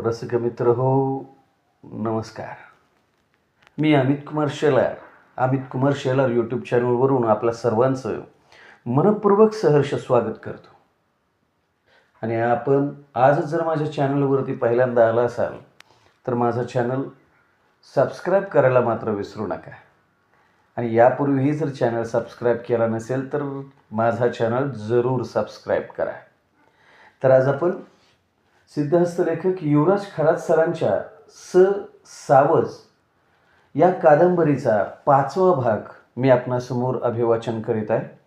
रसिक मित्र हो नमस्कार. मी अमित कुमार शेलार. अमित कुमार शेलार यूट्यूब चॅनलवरून आपल्या सर्वांचं मनपूर्वक सहर्ष स्वागत करतो. आणि आपण आज जर माझ्या चॅनलवरती पहिल्यांदा आला असाल तर माझं चॅनल सबस्क्राईब करायला मात्र विसरू नका. आणि यापूर्वीही जर चॅनल सबस्क्राईब केला नसेल तर माझा चॅनल जरूर सबस्क्राईब करा. तर आज आपण सिद्धहस्त लेखक युवराज खरात सरांच्या स सावज या कादंबरीचा पाचवा भाग मी आपणासमोर अभिवाचन करीत आहे.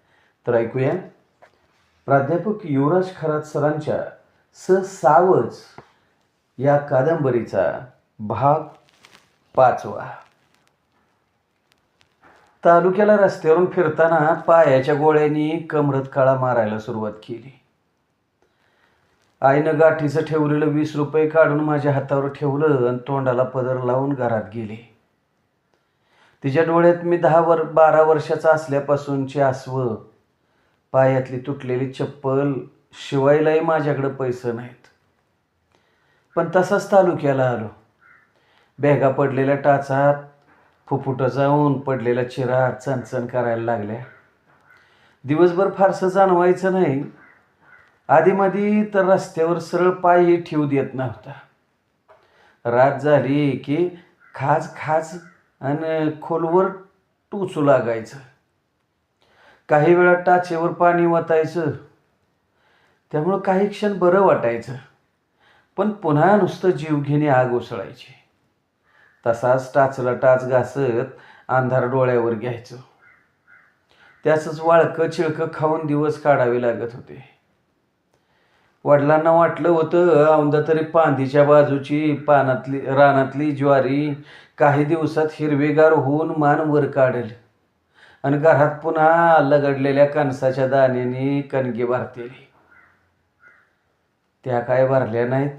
तर ऐकूया. प्राध्यापक युवराज खरात सरांच्या स सावज या कादंबरीचा भाग पाचवा. तालुक्याला रस्त्यावरून फिरताना पायाच्या गोळ्यांनी कमरत काळा मारायला सुरुवात केली. आईनं गाठीचं ठेवलेलं वीस रुपये काढून माझ्या हातावर ठेवलं आणि तोंडाला पदर लावून घरात गेले. तिच्या डोळ्यात मी दहा वर बारा वर्षाचा असल्यापासूनची आसवं पायातली तुटलेली चप्पल शिवायलाही माझ्याकडं पैसे नाहीत. पण तसाच तालुक्याला आलो. बॅगा पडलेल्या टाचात फुफुटं जाऊन पडलेल्या चिरा चणचण करायला लागल्या. दिवसभर फारसं जाणवायचं नाही. आधीमधी तर रस्त्यावर सरळ पायही ठेवू देत नव्हता. रात झाली की खाज खाज आणि खोलवर टोचू लागायचं. काही वेळा टाचेवर पाणी वतायचं. त्यामुळं काही क्षण बरं वाटायचं. पण पुन्हा नुसतं जीवघेणी आग उसळायची. तसाच टाचला टाच घासत अंधार डोळ्यावर घ्यायचं. त्याचंच वाळकं चिळकं खाऊन दिवस काढावे लागत होते. वडिलांना वाटलं होतं औंदा तरी पांदीच्या बाजूची पानातली रानातली ज्वारी काही दिवसात हिरवेगार होऊन मान वर काढेल. आणि घरात पुन्हा लगडलेल्या कणसाच्या दाण्याने कणगी भरतेली त्या काय भरल्या नाहीत.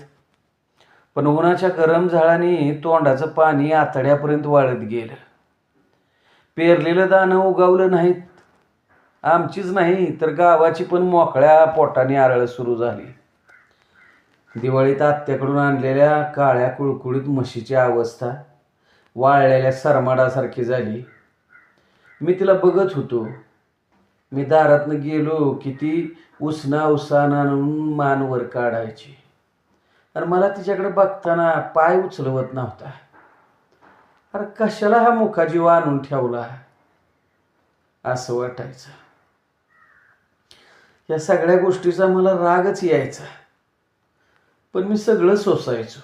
पण उन्हाच्या गरम झाडाने तोंडाचं पाणी आतड्यापर्यंत वाळत गेलं. पेरलेलं दाणं उगवलं नाहीत. आमचीच नाही तर गावाची पण मोकळ्या पोटाने आरळ सुरू झाली. दिवाळीत आत्याकडून आणलेल्या काळ्या कुळकुळीत म्हशीची अवस्था वाळलेल्या सरमाडासारखी झाली. मी तिला बघत होतो. मी दारातनं गेलो की ती उसना उसान आणून मानवर काढायची. आणि मला तिच्याकडे बघताना पाय उचलवत नव्हता. अरे कशाला हा मुखाजीव आणून ठेवला? असं वाटायचं. या सगळ्या गोष्टीचा मला रागच यायचा. पण मी सगळं सोसायचो.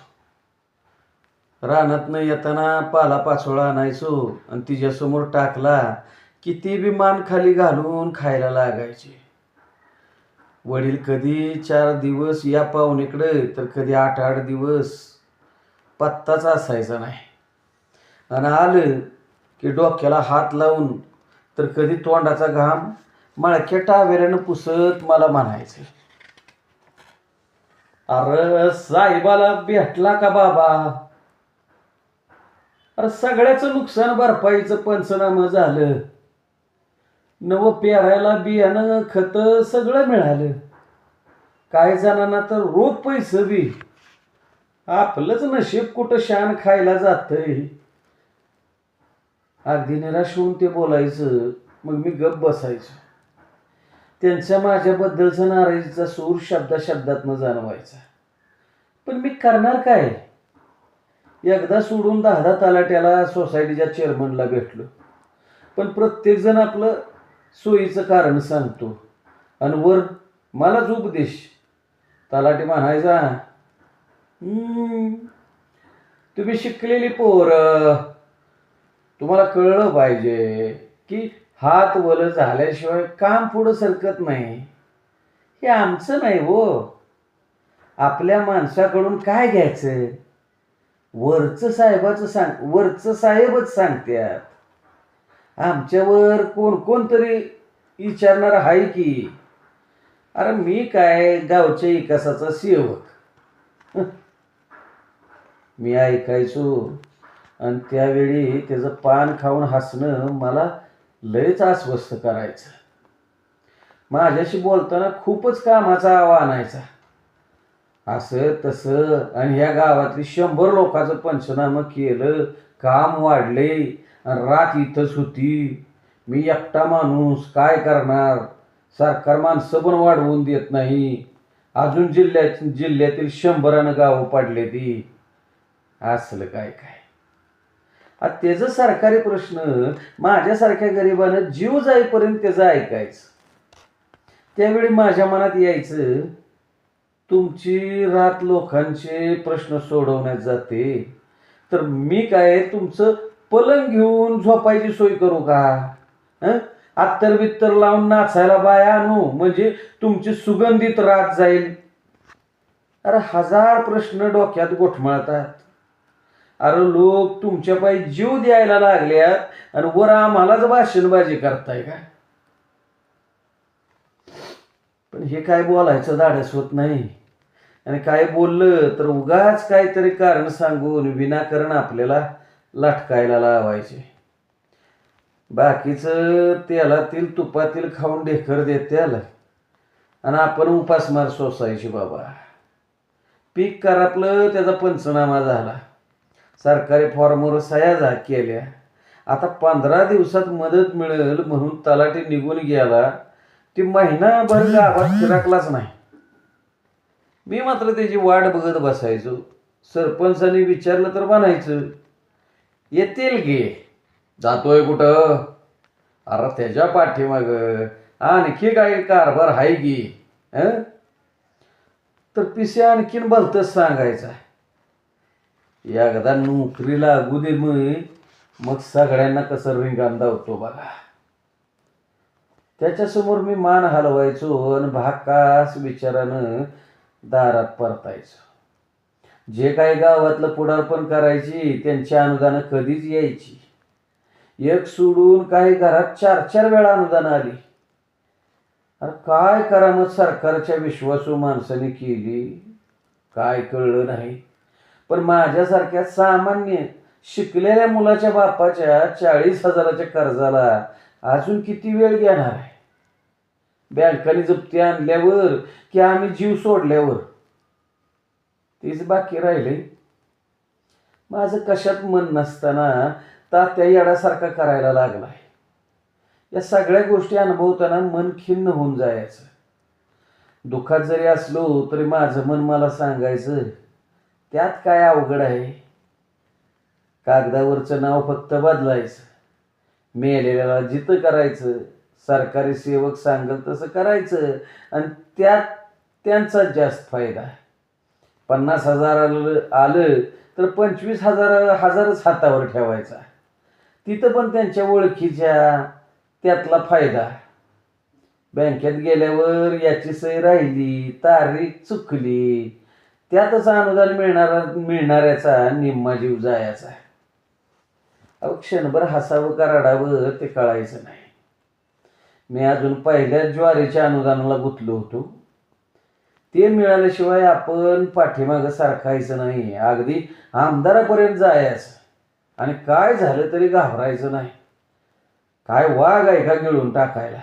रानातनं येताना पाला पाचोळा आणायचो आणि तिच्यासमोर टाकला की ती बी मान खाली घालून खायला लागायची. वडील कधी चार दिवस या पाहुणीकडे तर कधी आठ आठ दिवस पत्ताच असायचा नाही. आणि आलं की डोक्याला हात लावून तर कधी तोंडाचा घाम मळक्या टावेऱ्यानं पुसत मला म्हणायचं. अरे साहेबाला भेटला का बाबा? अरे सगळ्याचं नुकसान भरपाईचं पंचनामं झालं. नवं पेरायला बियाणं खत सगळं मिळालं. काही जणांना तर रोख पैसे बी. आपलंच नशीब कुठं शान खायला जातंय? अगदी निराश होऊन ते बोलायचं. मग मी गप बसायचो. त्यांच्या माझ्याबद्दलचा नाराजीचा सूर शब्दा शब्दातनं जाणवायचा. पण मी करणार काय? एकदा सोडून दहा दहा तलाट्याला सोसायटीच्या चेअरमनला भेटलो. पण प्रत्येकजण आपलं सोयीचं कारण सांगतो. आणि वर मलाच उपदेश तलाटी म्हणायचा तुम्ही शिकलेली पोर तुम्हाला कळलं पाहिजे की हात वल झाल्याशिवाय काम पुढं सरकत नाही. हे आमचं नाही हो. आपल्या माणसाकडून काय घ्यायचं? वरचं साहेबाचं सांग वरचं साहेबच सांगत्यात. आमच्यावर कोण कोणतरी विचारणार आहे की? अरे मी काय गावच्या विकासाचा सेवक? मी ऐकायचो. आणि त्यावेळी त्याचं पान खाऊन हसणं मला लयच अस्वस्थ करायचं. माझ्याशी बोलताना खूपच कामाचा आवा आणायचा. असं तसं आणि ह्या गावातली शंभर लोकांचं पंचनामं केलं काम वाढले आणि रात इथंच होती. मी एकटा माणूस काय करणार? सरकार माणसं पण वाढवून देत नाही. अजून जिल्ह्यात जिल्ह्यातील शंभरानं गावं पाडले ती. असलं काय काय? त्याचं सरकारी प्रश्न माझ्यासारख्या गरिबानं जीव जाईपर्यंत त्याचं ऐकायचं. त्यावेळी माझ्या मनात यायचं तुमची रात लोकांचे प्रश्न सोडवण्यात जाते. तर मी काय तुमचं पलंग घेऊन झोपायची सोय करू का? हं? अत्तर बित्तर लावून नाचायला बाया आणू म्हणजे तुमची सुगंधित रात जाईल. अरे हजार प्रश्न डोक्यात गोठमळतात. अरे लोक तुमच्या पायी जीव द्यायला लागल्यात आणि वर आम्हालाच भाषणबाजी करताय का? पण हे काय बोलायचं धाडस होत नाही. आणि काय बोललं तर उगाच काहीतरी कारण सांगून विनाकारण आपल्याला लटकायला लावायचे. बाकीचं तेलातील तुपातील खाऊन ढेकर देत्याल. आणि आपण उपासमार सोसायची बाबा. पीक करापलं त्याचा पंचनामा झाला. सरकारी फॉर्मवर सह्या झा केल्या. आता पंधरा दिवसात मदत मिळेल म्हणून तलाठी निघून गेला. ती महिनाभर गावात फिरकलाच नाही. मी मात्र त्याची वाट बघत बसायचो. सरपंचाने विचारलं तर म्हणायचं येतील गे जातोय कुठं? अरे त्याच्या पाठीमाग आणखी काही कारभार आहे की हं? तर पिसे आणखीन भलतच सांगायचा. एकदा नोकरी लागू दे मग मग सगळ्यांना कसं रिंगांदा धावतो बघा. त्याच्यासमोर मी मान हलवायचो आणि भाकास विचारानं दारात परतायचो. जे काही गावातलं पुढारपण करायची त्यांची अनुदानं कधीच यायची. एक सोडून काही घरात चार चार वेळा अनुदानं आली. अरे काय करा मग सरकारच्या विश्वासू माणसाने केली? काय कळलं नाही. पण माझ्यासारख्या सामान्य शिकलेल्या मुलाच्या बापाच्या चाळीस हजाराच्या कर्जाला अजून किती वेळ घेणार आहे? बँकाने जप्ती आणल्यावर की आम्ही जीव सोडल्यावर? तेच बाकी राहिले माझं कशात मन नसताना तात्या येडासारखा करायला लागलाय. या सगळ्या गोष्टी अनुभवताना मन खिन्न होऊन जायचं. दुःखात जरी असलो तरी माझं मन मला सांगायचं त्यात काय अवघड आहे? कागदावरचं नाव फक्त बदलायचं. मेलेल्याला जिथं करायचं सरकारी सेवक सांगल तसं करायचं आणि त्यात त्यांचाच जास्त फायदा पन्नास हजार आलं आलं तर पंचवीस हजार हजारच हातावर ठेवायचा. तिथं पण त्यांच्या ओळखीच्या त्यातला फायदा बँकेत गेल्यावर याची सही राहिली तारीख चुकली त्यातच अनुदान मिळणारा मिळणाऱ्याचा निम्मा जीव जायचा अहो क्षणभर हसावं का रडावं ते कळायचं नाही. मी अजून पहिल्या ज्वारीच्या अनुदानाला गुंतलो होतो. ते मिळाल्याशिवाय आपण पाठीमागं सारखायचं नाही. अगदी आमदारापर्यंत जायचं. आणि काय झालं तरी घाबरायचं नाही. काय वाघ आहे का गिळून टाकायला?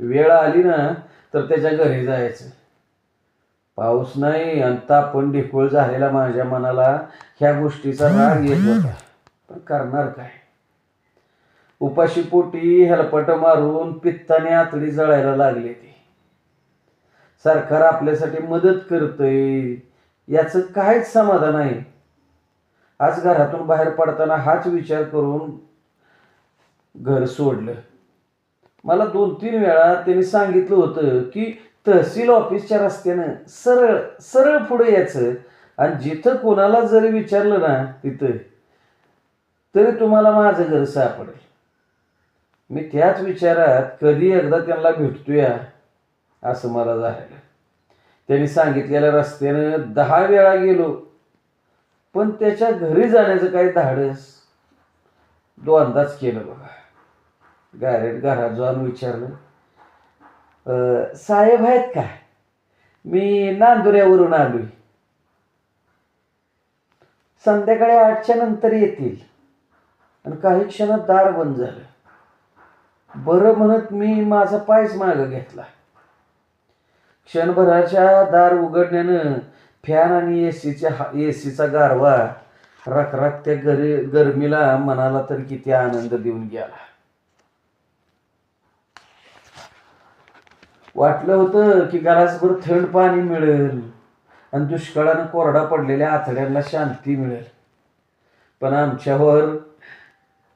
वेळ आली ना तर त्याच्या घरी जायचं. पाऊस नाही आणि तापण ढिकोळ झालेला माझ्या मनाला ह्या गोष्टीचा राग येत होता. पण करणार काय? उपाशी पोटी हेलपट मारून पित्ताने आतडी जळायला लागली ती. सरकार आपल्यासाठी मदत करतय याचं काहीच समाधान आहे. आज घरातून बाहेर पडताना हाच विचार करून घर सोडलं. मला दोन तीन वेळा त्यांनी सांगितलं होतं की तहसील ऑफिसच्या रस्त्यानं सरळ सरळ पुढे यायचं. आणि जिथं कोणाला जरी विचारलं ना तिथं. तरी तुम्हाला माझं घर सापडेल. मी त्याच विचारात कधी एकदा त्यांना भेटतोया असं मला झालेलं. त्यांनी सांगितलेल्या रस्त्यानं दहा वेळा गेलो. पण त्याच्या घरी जाण्याचं काही धाडस. दोनदाच केलं बघा. गारेट घरात जाऊन विचारलं. साहेब आहेत का? मी नांदुऱ्यावरून आलोय. संध्याकाळी आठच्या नंतर येतील. आणि काही क्षणात दार बंद झालं. बरं म्हणत मी माझा पायच मागं घेतला. क्षणभराच्या दार उघडण्यानं फॅन आणि ए सीच्या ए सीचा गारवा रखरख त्या गरी गरमीला मनाला तर किती आनंद देऊन गेला. वाटलं होतं की गलासभर थंड पाणी मिळेल आणि दुष्काळानं कोरडा पडलेल्या आथड्यांना शांती मिळेल. पण आमच्यावर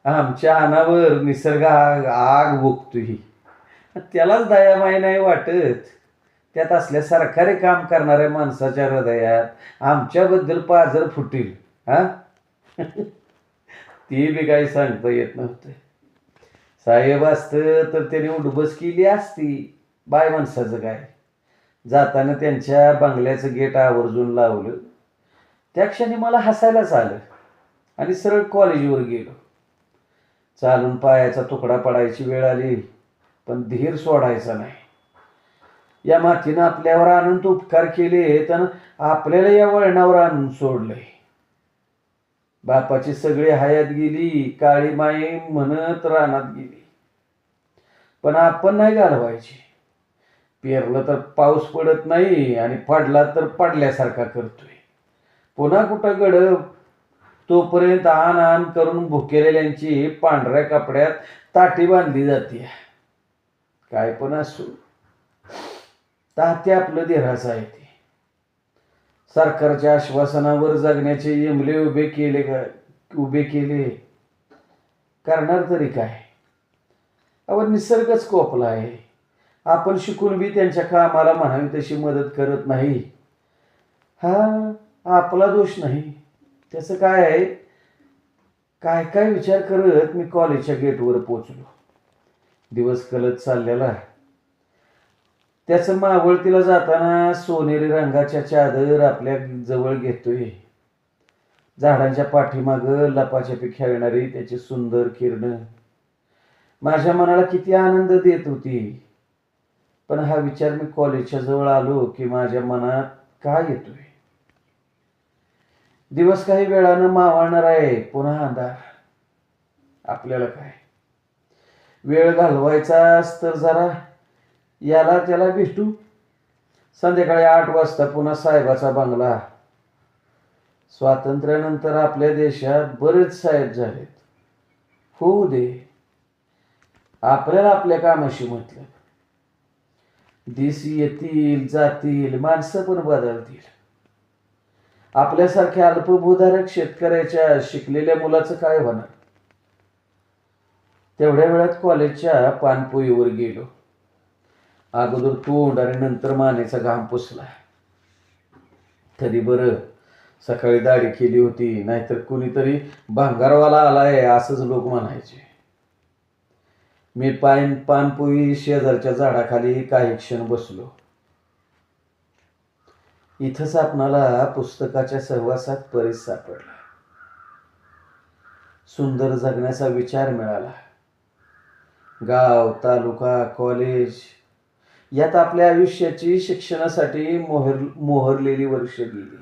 आमच्या अनावर निसर्ग आग आग बोगतोय त्यालाच दयामाय नाही वाटत. त्यात असल्या सरकारी काम करणाऱ्या माणसाच्या हृदयात आमच्याबद्दल पाजर फुटील हा? ती बी काही सांगता येत नव्हतं. साहेब असतं तर त्याने उडबस केली असती. बाय माणसाचं काय? जाताना त्यांच्या बंगल्याचं गेट आवर्जून लावलं. त्या क्षणी मला हसायलाच आलं आणि सरळ कॉलेजवर गेलो. चालून पायाचा तुकडा पडायची वेळ आली पण धीर सोडायचा नाही. या मातीनं आपल्यावर आनंद उपकार केले तर आपल्याला या वळणावर आणून सोडलंय. बापाची सगळी हयात गेली काळी माई म्हणत रानात गेली. पण आपण नाही घालवायची. पेरलं तर पाऊस पडत नाही आणि पडला तर पडल्यासारखा करतोय. पुन्हा कुठं गड तोपर्यंत आण आण करून भुकेलेल्यांची पांढऱ्या कपड्यात ताटी बांधली जाते. काय पण असो. तात्या आपलं देराचं आहे ते. सरकारच्या आश्वासनावर जगण्याचे यमले उभे केले का? उभे केले. करणार तरी काय? अहो निसर्गच कोपला आहे. आपण शिकून बी त्यांच्या कामाला म्हणावी तशी मदत करत नाही. हा आपला दोष नाही. त्याचं काय आहे? काय काय विचार करत मी कॉलेजच्या गेटवर पोचलो दिवस कलत चाललेला त्याचं मावळतीला जाताना सोनेरी रंगाच्या चादर आपल्या जवळ घेतोय. झाडांच्या पाठीमागं लपाछपी खेळणारी त्याची सुंदर किरण. माझ्या मनाला किती आनंद देत होती. पण हा विचार मी कॉलेजच्या जवळ आलो की माझ्या मनात काय येतोय? दिवस काही वेळानं मावळणार आहे पुन्हा अंधार. आपल्याला काय? वेळ घालवायचाच तर जरा. याला त्याला भेटू? संध्याकाळी आठ वाजता पुन्हा साहेबाचा बंगला. स्वातंत्र्यानंतर आपल्या देशात बरेच साहेब झालेत. होऊ दे. आपल्याला आपल्या कामाशी म्हटलं. दिस येतील जातील माणसं पण बदलतील. आपल्यासारख्या अल्पभूधारक शेतकऱ्याच्या शिकलेल्या मुलाचं काय होणार? तेवढ्या वेळात कॉलेजच्या पानपोईवर गेलो. अगोदर तोंड आणि नंतर मानेचा घाम पुसला तरी बरं? सकाळी दाढी केली होती नाहीतर कुणीतरी भांगारवाला आलाय असंच लोक म्हणायचे. मी पान पानपोई शेजारच्या झाडाखाली काही क्षण बसलो. इथंच आपणाला पुस्तकाच्या सहवासात परिस सापडला. सुंदर जगण्याचा विचार मिळाला. गाव तालुका कॉलेज यात आपल्या आयुष्याची शिक्षणासाठी मोहर मोहरलेली वर्ष गेली.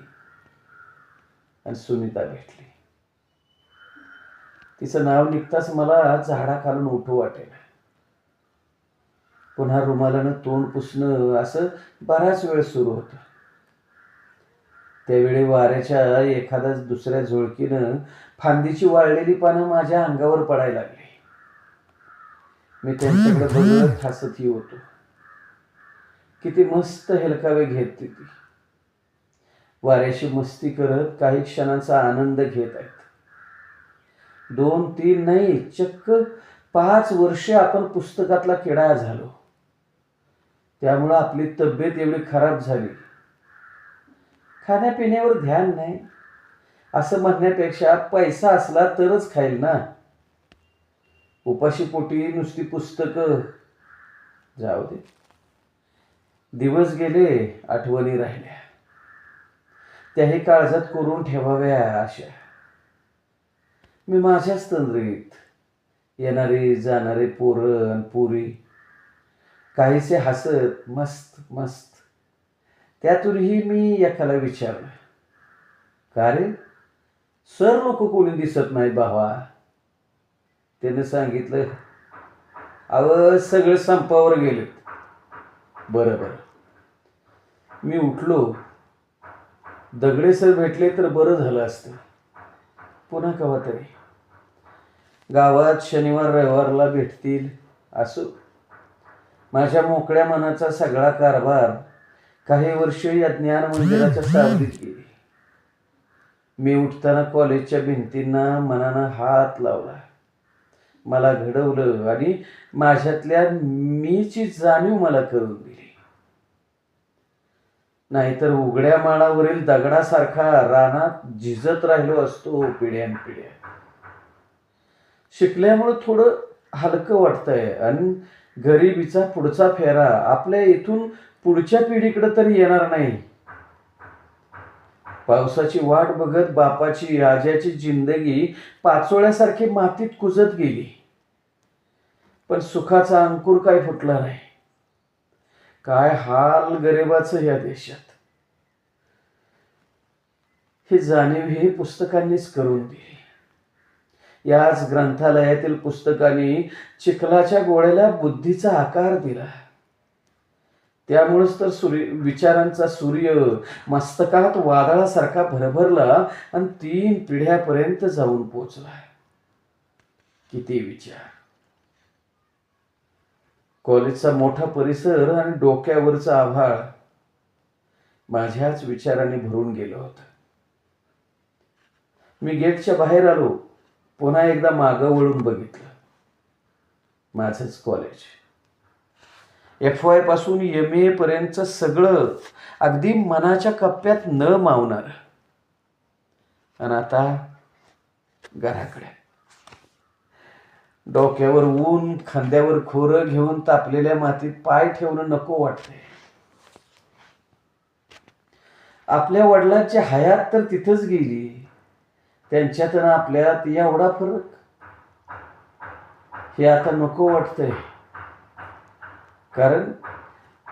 आणि सुनीता भेटली. तिचं नाव निघताच मला झाडाखालून उठू वाटेल पुन्हा रुमालानं तोंड पुसणं असं बराच वेळ सुरू होतं. त्यावेळी वाऱ्याच्या एखाद्या दुसऱ्या झुळकीनं फांदीची वाळलेली पानं माझ्या अंगावर पडायला लागली. मी त्यांच्याकडे बघत हसतही होतो. किती मस्त हेलकावे घेत ती वाऱ्याशी मस्ती करत काही क्षणांचा आनंद घेत आहेत. दोन तीन नाही चक्क पाच वर्षे आपण पुस्तकातला किडा झालो. त्यामुळं आपली तब्येत एवढी खराब झाली. खाण्यापिण्यावर ध्यान नाही. असं म्हणण्यापेक्षा पैसा असला तरच खाईल ना. उपाशी पोटी नुसती पुस्तकं. जाऊ दे. दिवस गेले आठवणी राहिल्या. त्याही काळजात करून ठेवाव्या अशा मी माझ्याच तंद्रीत. येणारे जाणारे पोरण पुरी. काहीसे हसत मस्त मस्त. त्यातूनही मी एकाला विचारलं. का रे? सर लोक कोणी दिसत नाही भावा. त्यानं सांगितलं अव सगळे संपावर गेलेत. बरं बरं. मी उठलो. दगडे सर भेटले तर बरं झालं असतं. पुन्हा कवा तरी. गावात शनिवार रविवारला भेटतील असो. माझ्या मोकळ्या मनाचा सगळा कारभार काही वर्ष या ज्ञान मंदिराच्या सावलीत गेली. मी उठताना कॉलेजच्या भिंतींना मनानं हात लावला. मला घडवलं आणि माझ्यातल्या मीची जाणीव मला करून दिली. नाहीतर उघड्या माळावरील दगडासारखा रानात झिजत राहिलो असतो पिढ्यान पिढ्या शिकल्यामुळं थोडं हलकं वाटतंय आणि गरिबीचा पुढचा फेरा. आपल्या इथून पुढच्या पिढीकडे तरी येणार नाही. पावसाची वाट बघत बापाची आज्याची जिंदगी पाचोळ्यासारखी मातीत कुजत गेली. पण सुखाचा अंकुर काय फुटला नाही. काय हाल गरिबाचं या देशात. ही जाणीव ही पुस्तकांनीच करून दिली. याच ग्रंथालयातील पुस्तकांनी चिखलाच्या गोळ्याला बुद्धीचा आकार दिला. त्यामुळेच तर सूर्य विचारांचा सूर्य मस्तकात वादळासारखा भरभरला आणि तीन पिढ्यापर्यंत जाऊन पोचला. किती विचार. कॉलेजचा मोठा परिसर आणि डोक्यावरचा आभाळ माझ्याच विचाराने भरून गेलं होतं. मी गेटच्या बाहेर आलो. पुन्हा एकदा मागं वळून बघितलं. माझंच कॉलेज एफ वायपासून एम ए सगळं अगदी मनाच्या कप्प्यात न मावणार. आणि आता घराकडे. डोक्यावर ऊन खांद्यावर खोरं घेऊन तापलेल्या मातीत पाय ठेवणं नको वाटतंय. आपल्या वडिलांची हयात तर तिथंच गेली. त्यांच्यात आणि आपल्यात एवढा फरक. हे आता नको वाटतंय. कारण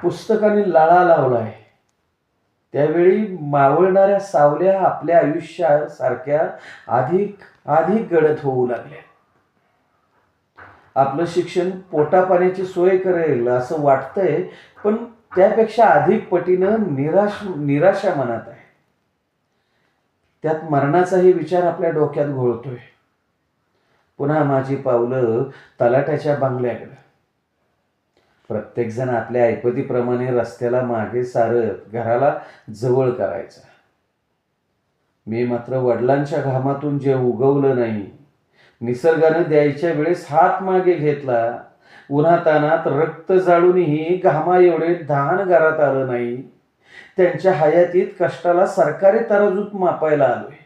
पुस्तकाने लाळा लावलाय. त्यावेळी मावळणाऱ्या सावल्या आपल्या आयुष्यासारख्या अधिक अधिक गडद होऊ लागल्या. आपलं शिक्षण पोटापाण्याची सोय करेल असं वाटतंय पण त्यापेक्षा अधिक पटीनं निराश निराशा मनात आहे. त्यात मरणाचाही विचार आपल्या डोक्यात घोळतोय. पुन्हा माझी पावलं तलाट्याच्या बांगल्याकडं. प्रत्येकजण आपल्या ऐपतीप्रमाणे रस्त्याला मागे सारत घराला जवळ करायचा. मी मात्र वडिलांच्या घामातून जे उगवलं नाही निसर्गानं द्यायच्या वेळेस हात मागे घेतला. उन्हातानात रक्त जाळूनही घामा एवढे धान घरात आलं नाही. त्यांच्या हयातीत कष्टाला सरकारी तराजूत मापायला आलोय.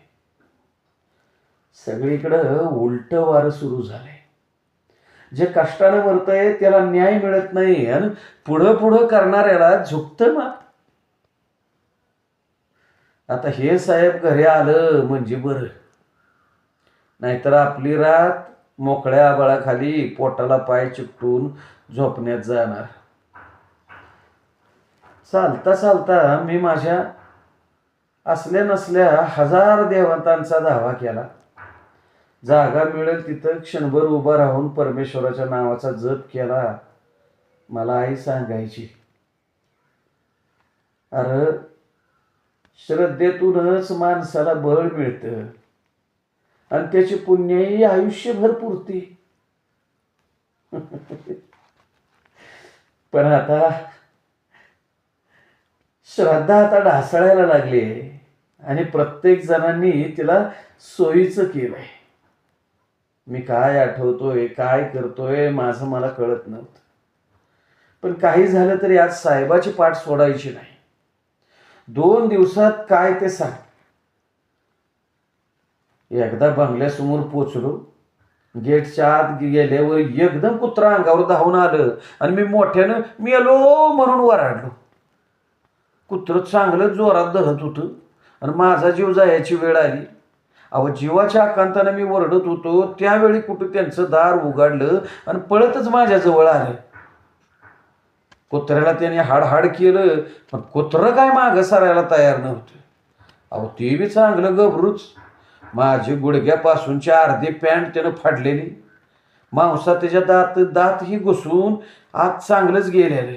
सगळीकडं उलट वारं सुरू झालंय. जे कष्टानं मरतय त्याला न्याय मिळत नाही आणि पुढं पुढं करणाऱ्याला झुकत माप. आता हे साहेब घरी आलं म्हणजे बरं. नाहीतर आपली रात मोकळ्या आबाळाखाली पोटाला पाय चिकटून झोपण्यात जाणार. चालता चालता मी माझ्या असल्या नसल्या हजार देवतांचा धावा केला. जागा मिळेल तिथं क्षणभर उभा राहून परमेश्वराच्या नावाचा जप केला. मला आई सांगायची अरे श्रद्धेतूनच माणसाला बळ मिळतं आणि त्याची पुण्यही आयुष्यभर पुरती. पण आता श्रद्धा आता ढासळायला लागली आहे. आणि प्रत्येक जणांनी तिला सोयीचं केलंय. मी काय आठवतोय काय करतोय माझं मला कळत नव्हतं. पण काही झालं तरी आज साहेबाची पाठ सोडायची नाही. दोन दिवसात काय ते सांग. एकदा बंगल्यासमोर पोचलो. गेटच्या आत गेल्यावर एकदम कुत्रा अंगावर धावून आलं. आणि मी मोठ्यानं मी आलो म्हणून वराडलो. कुत्रं चांगलं जोरात धरत होतं आणि माझा जीव जायची वेळ आली. अहो जीवाच्या आकांतानं मी वरडत होतो. त्यावेळी कुठं त्यांचं दार उघडलं आणि पळतच माझ्याजवळ आलं. कुत्र्याला त्याने हाडहाड केलं पण कुत्रं काय मागं सरायला तयार नव्हतं. अहो ते बी चांगलं गबरूच. माझी गुडघ्यापासूनची अर्धी पॅन्ट त्यानं फाडलेली. मांसा त्याच्या दात दातही घुसून आज चांगलंच गेलेलं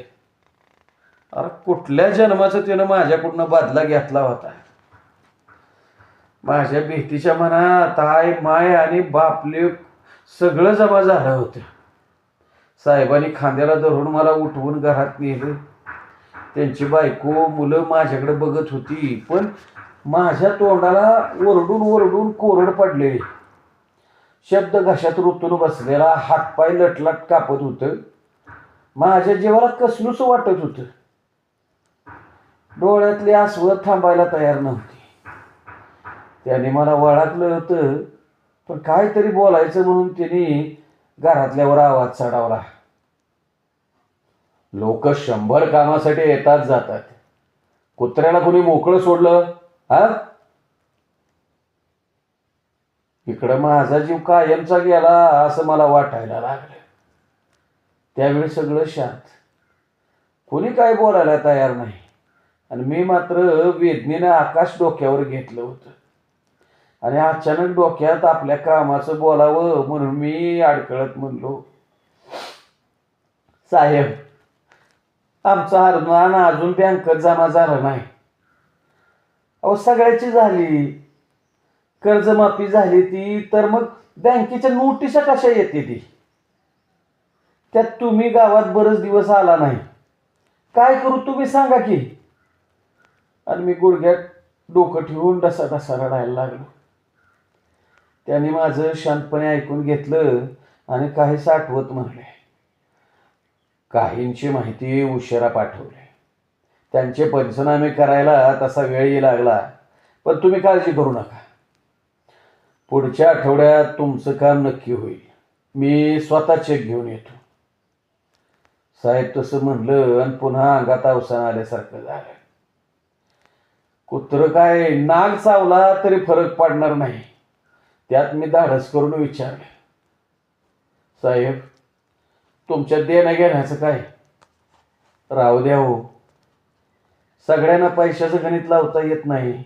अरे कुठल्या जन्माचं त्यानं माझ्याकडनं बदला घेतला होता? माझ्या भीतीच्या मनात आय माय आणि बापले सगळं जमा झालं होतं. साहेबांनी खांद्याला धरून मला उठवून घरात नेलं. त्यांची बायको मुलं माझ्याकडे बघत होती पण माझ्या तोंडाला ओरडून ओरडून कोरड पडलेली शब्द घशात रुतून बसलेला हातपाय लटलट कापत होतं. माझ्या जीवाला कसलूच वाटत होतं. डोळ्यातली आसवं थांबायला तयार नव्हती. त्याने मला वळाकलं होतं पण काहीतरी बोलायचं म्हणून तिने घरातल्यावर आवाज चढावला. लोक शंभर कामासाठी येतात जातात. कुत्र्याला कोणी मोकळं सोडलं हा? इकडं माझा जीव कायमचा गेला असं मला वाटायला लागलं. त्यावेळी सगळं शांत. कोणी काय बोलायला तयार नाही. आणि मी मात्र वेदनेनं आकाश डोक्यावर घेतलं होतं. आणि अचानक डोक्यात आपल्या कामाचं बोलावं म्हणून मी अडकळत म्हणलो. साहेब आमचा अनुदान अजून बँकेत जमा झालं नाही. अहो सगळ्याची झाली. कर्जमाफी झाली ती तर मग बँकेच्या नोटिसा कशा येते ती? त्यात तुम्ही गावात बरेच दिवस आला नाही. काय करू तुम्ही सांगा की? आणि मी गुडघ्यात डोकं ठेवून डसा डसा रडायला लागलो. त्याने माझं शांतपणे ऐकून घेतलं आणि काही साठवत म्हणले. काहींची माहिती उशिरा पाठवली. त्यांचे पंचनामे करायला तसा वेळही लागला पण तुम्ही काळजी करू नका. पुढच्या आठवड्यात तुमचं काम नक्की होईल. मी स्वतः चेक घेऊन येतो. साहेब तसं म्हणलं आणि पुन्हा अंगात अवसान आल्यासारखं झालं. कुत्र काय नाग चावला तरी फरक पडणार नाही. त्यात मी धाडस करून विचारले साहेब तुमच्या देण्या घेण्याचं काय? राहू द्या हो. सगळ्यांना पैशाचं गणित लावता येत नाही.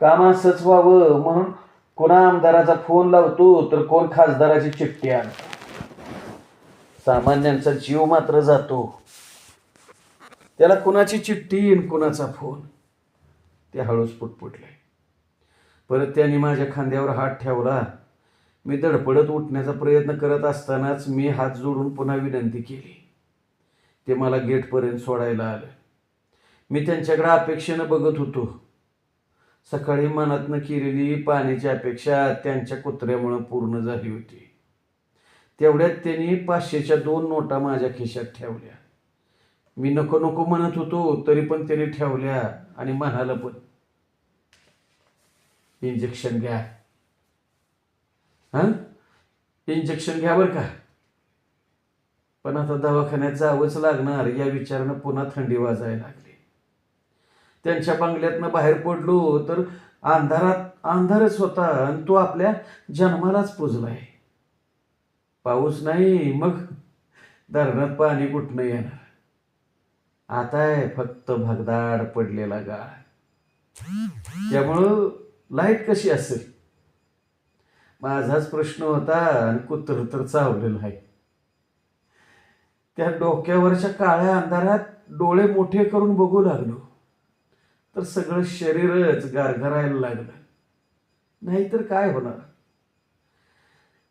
काम व्हावं म्हणून कोणा आमदाराचा फोन लावतो तर कोण खासदाराची चिठ्ठी आणतो. सामान्यांचा जीव मात्र जातो. त्याला कुणाची चिठ्ठी आणि कुणाचा फोन? ते हळूच पुटपुटले परत त्याने माझ्या खांद्यावर हात ठेवला. मी धडपडत उठण्याचा प्रयत्न करत असतानाच मी हात जोडून पुन्हा विनंती केली. ते मला गेटपर्यंत सोडायला आलं. मी त्यांच्याकडे अपेक्षेनं बघत होतो. सकाळी मनातनं केलेली पाण्याची अपेक्षा त्यांच्या कुत्र्यामुळं पूर्ण झाली होती. तेवढ्यात त्यांनी पाचशेच्या दोन नोटा माझ्या खिशात ठेवल्या. मी नको नको म्हणत होतो तरी पण त्याने ठेवल्या आणि म्हणाला पण इंजेक्शन घ्या. हां? इंजेक्शन घ्या बरं का. पण आता दवाखान्यात जावंच लागणार या विचारानं पुन्हा थंडी वाजायला लागली. त्यांच्या बंगल्यातनं बाहेर पडलो तर अंधारात अंधारच होता आणि तो आपल्या जन्मालाच पुजलाय. पाऊस नाही मग धरणात पाणी कुठनं येणार? आता आहे फक्त भगदाड पडलेला गाळ. त्यामुळं लाइट कशी असेल? माझाच प्रश्न होता आणि कुत्र तर चावलेलं आहे. त्या डोक्यावरच्या काळ्या अंधारात डोळे मोठे करून बघू लागलो. तर सगळं शरीरच गारगरायला लागलं. नाहीतर काय होणार?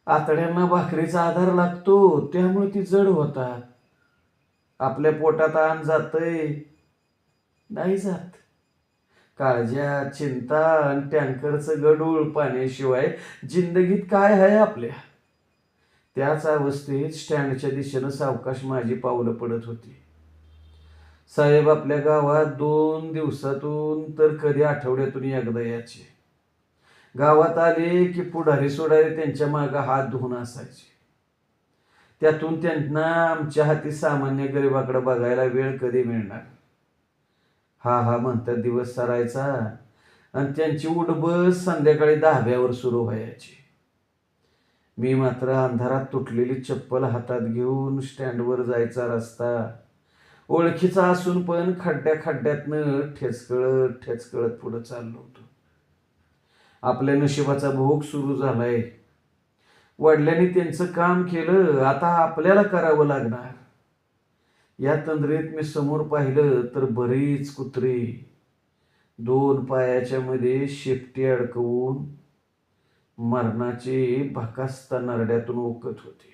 आतड्यांना भाकरीचा आधार लागतो त्यामुळे ती जड होतात. आपल्या पोटात आण जातंय. नाही जात. काळज्या चिंता आणि टँकरचं गडूळ पाण्याशिवाय जिंदगीत काय आहे आपल्या? त्याच अवस्थेत स्टँडच्या दिशेनं सावकाश माझी पावलं पडत होती. साहेब आपल्या गावात दोन दिवसातून तर कधी आठवड्यातून एकदा यायचे. गावात आले की पुढारी सोडारी त्यांच्या मागं हात धुवून असायचे. त्यातून त्यांना आमच्या हाती सामान्य गरिबाकडे बघायला वेळ कधी मिळणार? हा हा म्हणतात दिवस सरायचा. आणि त्यांची उडबस संध्याकाळी दहाव्यावर सुरू व्हायची. मी मात्र अंधारात तुटलेली चप्पल हातात घेऊन स्टँडवर जायचा रस्ता. ओळखीचा असून पण खड्ड्या खड्ड्यातनं ठेचकळत ठेचकळत पुढं चाललो होतो. आपल्या नशिबाचा भोग सुरू झालाय. वडिलांनी त्यांचं काम केलं आता आपल्याला करावं लागणार. या तंद्रेत मी समोर पाहिलं तर बरीच कुत्री दोन पायाच्या मध्ये शेपटी अडकवून मरणाचे भकासता नरड्यातून ओकत होते.